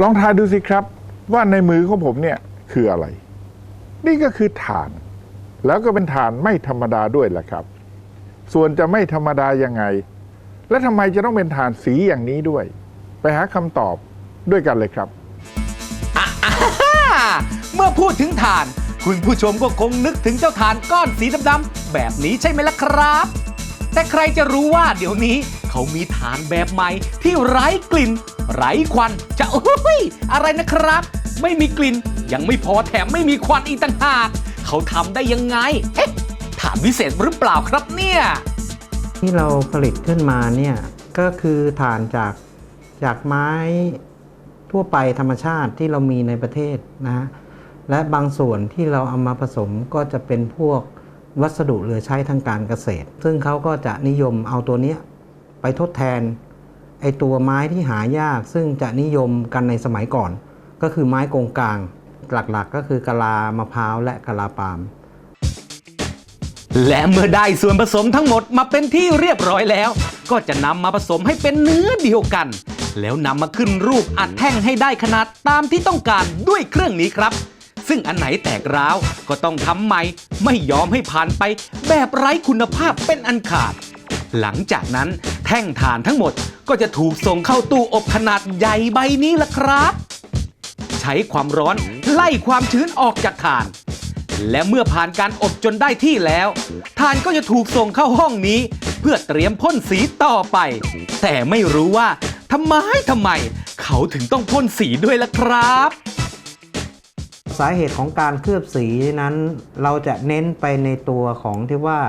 ลองทายดูสิครับ ว่าในมือของผมเนี่ยคืออะไร นี่ก็คือถ่าน แล้วก็เป็นถ่านไม่ธรรมดาด้วยแหละครับ ส่วนจะไม่ธรรมดายังไง และทำไมจะต้องเป็นถ่านสีอย่างนี้ด้วย ไปหาคำตอบด้วยกันเลยครับ เมื่อพูดถึงถ่าน คุณผู้ชมก็คงนึกถึงเจ้าถ่านก้อนสีดำๆแบบนี้ใช่ไหมล่ะครับ แต่ใครจะรู้ว่าเดี๋ยวนี้เขามีถ่านแบบใหม่ที่ไร้กลิ่น ไร้ควันจะโอ้ยอะไรนะครับ ไม่มีกลิ่นยังไม่พอแถมไม่มีควันอีกต่างหากเขาทำได้ยังไงเอ๊ะถ่านวิเศษหรือเปล่าครับเนี่ย ที่เราผลิตขึ้นมาเนี่ยก็คือถ่านจากจากไม้ทั่วไปธรรมชาติที่เรามีในประเทศนะฮะและบางส่วนที่เราเอามาผสมก็จะเป็นพวกวัสดุเหลือใช้ทางการเกษตร ซึ่งเขาก็จะนิยมเอาตัวเนี้ยไปทดแทน ไอตัวไม้ที่หายากซึ่งจะนิยมกันในสมัยก่อน ก็คือไม้กงกลางหลักๆ ก็คือกะลามะพร้าวและกะลาปาล์มและเมื่อได้ส่วนผสมทั้งหมดมาเป็นที่เรียบร้อยแล้ว ก็จะนำมาผสมให้เป็นเนื้อเดียวกัน แล้วนำมาขึ้นรูปอัดแท่งให้ได้ขนาดตามที่ต้องการด้วยเครื่องนี้ครับ ซึ่งอันไหนแตกร้าวก็ต้องทำใหม่ไม่ยอมให้ผ่านไปแบบไร้คุณภาพเป็นอันขาด หลังจากนั้น ท่งถ่านทั้งหมด ก็จะถูกส่งเข้าตู้อบขนาดใหญ่ใบนี้ละครับ ใช้ความร้อนไล่ความชื้นออกจากถ่าน และเมื่อผ่านการอบจนได้ที่แล้วถ่านก็จะถูกส่งเข้าห้องนี้ เพื่อเตรียมพ่นสีต่อไป แต่ไม่รู้ว่าทำไมทำไม เขาถึงต้องพ่นสีด้วยล่ะครับ สาเหตุของการเคลือบสีนั้นเราจะเน้นไปในตัวของที่ว่า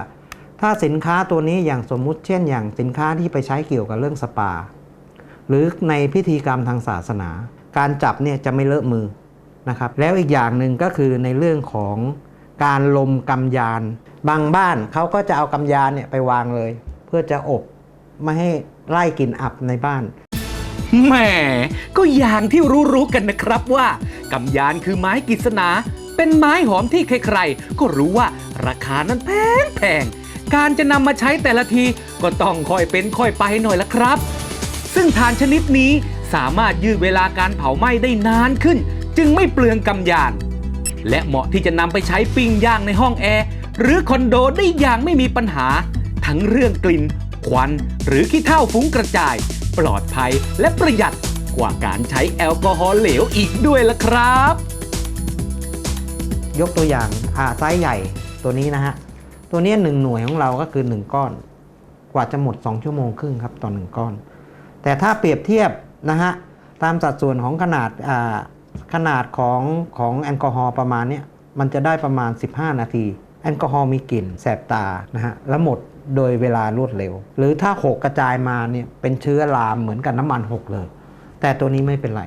ถ้าสินค้าตัวนี้อย่างสมมุติเช่น อย่างสินค้าที่ไปใช้เกี่ยวกับเรื่องสปา หรือในพิธีกรรมทางศาสนา การจับเนี่ยจะไม่เลอะมือนะครับแล้วอีกอย่างหนึ่งก็คือในเรื่องของการลมกำยาน บางบ้านเขาก็จะเอากำยานเนี่ยไปวางเลย เพื่อจะอบไม่ให้ไล่กลิ่นอับในบ้านแหมก็อย่างที่รู้ๆกันนะครับว่ากำยานคือไม้กฤษณาเป็นไม้หอมที่ใครๆ ก็รู้ว่าราคานั้นแพงแพง การจะนำมาใช้แต่ละทีก็ต้องค่อยเป็นค่อยไปหน่อยละครับ ซึ่งถ่านชนิดนี้สามารถยืดเวลาการเผาไหม้ได้นานขึ้น จึงไม่เปลืองกำยาน และเหมาะที่จะนำไปใช้ปิ้งย่างในห้องแอร์หรือคอนโดได้อย่างไม่มีปัญหา ทั้งเรื่องกลิ่น ควัน หรือขี้เถ้าฟุ้งกระจาย ปลอดภัยและประหยัดกว่าการใช้แอลกอฮอล์เหลวอีกด้วยละครับ ยกตัวอย่างอ่าไซส์ใหญ่ตัวนี้นะฮะ ตัวนี้หนึ่งหน่วยของเราก็คือ 1 ก้อน กว่าจะหมด 2 ชั่วโมงครึ่งครับต่อ 1 ก้อน แต่ถ้าเปรียบเทียบนะฮะตามสัดส่วนของขนาดขนาดของของแอลกอฮอล์ประมาณนี้มันจะได้ประมาณ 15 นาที แอลกอฮอล์มีกลิ่นแสบตานะฮะแล้วหมดโดยเวลารวดเร็ว หรือถ้าหกกระจายมาเนี่ยเป็นเชื้อรามเหมือนกับน้ำมันหกเลย แต่ตัวนี้ไม่เป็นไร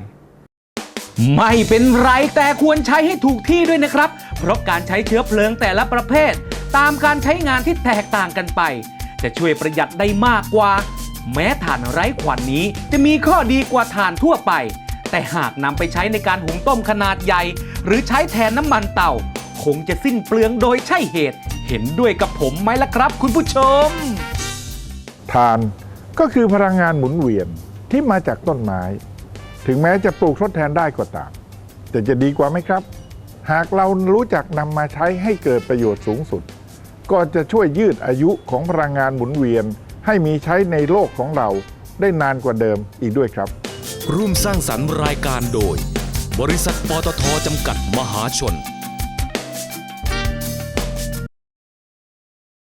ไม่เป็นไรแต่ควรใช้ให้ถูกที่ด้วยนะครับ เพราะการใช้เชื้อเพลิงแต่ละประเภท ตามการใช้งานที่แตกต่างกันไป จะช่วยประหยัดได้มากกว่า แม้ถ่านไร้ควันนี้จะมีข้อดีกว่าถ่านทั่วไป แต่หากนำไปใช้ในการหุงต้มขนาดใหญ่ หรือใช้แทนน้ำมันเตาคงจะสิ้นเปลืองโดยใช่เหตุ เห็นด้วยกับผมไหมล่ะครับ คุณผู้ชมทานก็คือพลังงานหมุนเวียนที่มาจากต้นไม้ ถึงแม้จะปลูกทดแทนได้ก็ตาม แต่จะดีกว่าไหมครับ หากเรารู้จักนำมาใช้ให้เกิดประโยชน์สูงสุด ก็จะช่วยยืดอายุของพลังงานหมุนเวียน ให้มีใช้ในโลกของเราได้นานกว่าเดิมอีกด้วยครับ ร่วมสร้างสรรค์รายการโดย บริษัทปตทจำกัดมหาชน